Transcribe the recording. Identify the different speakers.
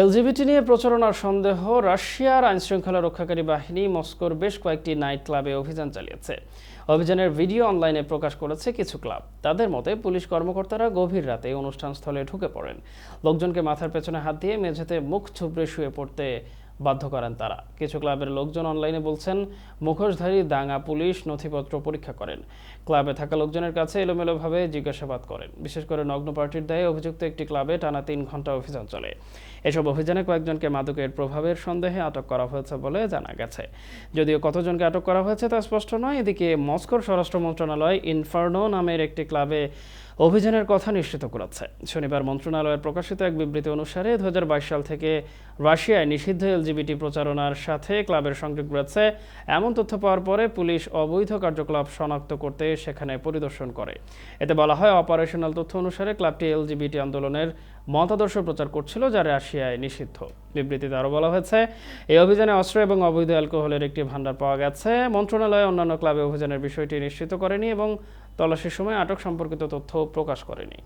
Speaker 1: LGBT নিয়ে প্রচারণার সন্দেহ, রাশিয়ার আইনশৃঙ্খলা রক্ষাকারী বাহিনী মস্কোর বেশ কয়েকটি নাইট ক্লাবে অভিযান চালিয়েছে। অভিযানের ভিডিও অনলাইনে প্রকাশ করেছে কিছু ক্লাব। তাদের মতে, পুলিশ কর্মকর্তারা গভীর রাতে অনুষ্ঠানস্থলে ঢুকে পড়েন। লোকজনকে মাথার পেছনে হাত দিয়ে মেঝেতে মুখ থুবড়ে শুয়ে পড়তে বাধ্য করেন তারা। কিছু ক্লাবের লোকজন অনলাইনে বলছেন, মুখোশধারী দাঙ্গা পুলিশ নথিপত্র পরীক্ষা করেন। ক্লাবে থাকা লোকজনের কাছে এলোমেলোভাবে জিজ্ঞাসাবাদ করেন। বিশেষ করে নগ্ন পার্টির দায়ে অভিযুক্ত একটি ক্লাবে টানা তিন ঘণ্টা অভিযান চলে। এসব অভিযানে কয়েকজনকে মাদকের প্রভাবের সন্দেহে আটক করা হয়েছে বলে জানা গেছে। যদিও কতজনকে আটক করা হয়েছে তা স্পষ্ট নয়। এদিকে মস্কোর স্বরাষ্ট্র মন্ত্রণালয় ইনফার্নো নামের একটি ক্লাবে অভিযানের কথা নিশ্চিত করেছে। শনিবার মন্ত্রণালয়ের প্রকাশিত এক বিবৃতি অনুসারে দু হাজার বাইশ সাল থেকে রাশিয়ায় নিষিদ্ধ এলজিবিটি প্রচারণার সাথে ক্লাবের সংযোগ রয়েছে এমন তথ্য পাওয়ার পরে পুলিশ অবৈধ কার্যকলাপ শনাক্ত করতে সেখানে পরিদর্শন করে। এতে বলা হয়, অপারেশনাল তথ্য অনুসারে ক্লাবটি এলজিবিটি আন্দোলনের মতাদর্শ প্রচার করছিল যা রাশিয়ায় নিষিদ্ধ। বিবৃতিতে আরও বলা হয়েছে, এই অভিযানে অস্ত্র এবং অবৈধ অ্যালকোহলের একটি ভাণ্ডার পাওয়া গেছে। মন্ত্রণালয় অন্যান্য ক্লাবে অভিযানের বিষয়টি নিশ্চিত করেনি এবং তল্লাশির সময় আটক সম্পর্কিত তথ্য প্রকাশ করেনি।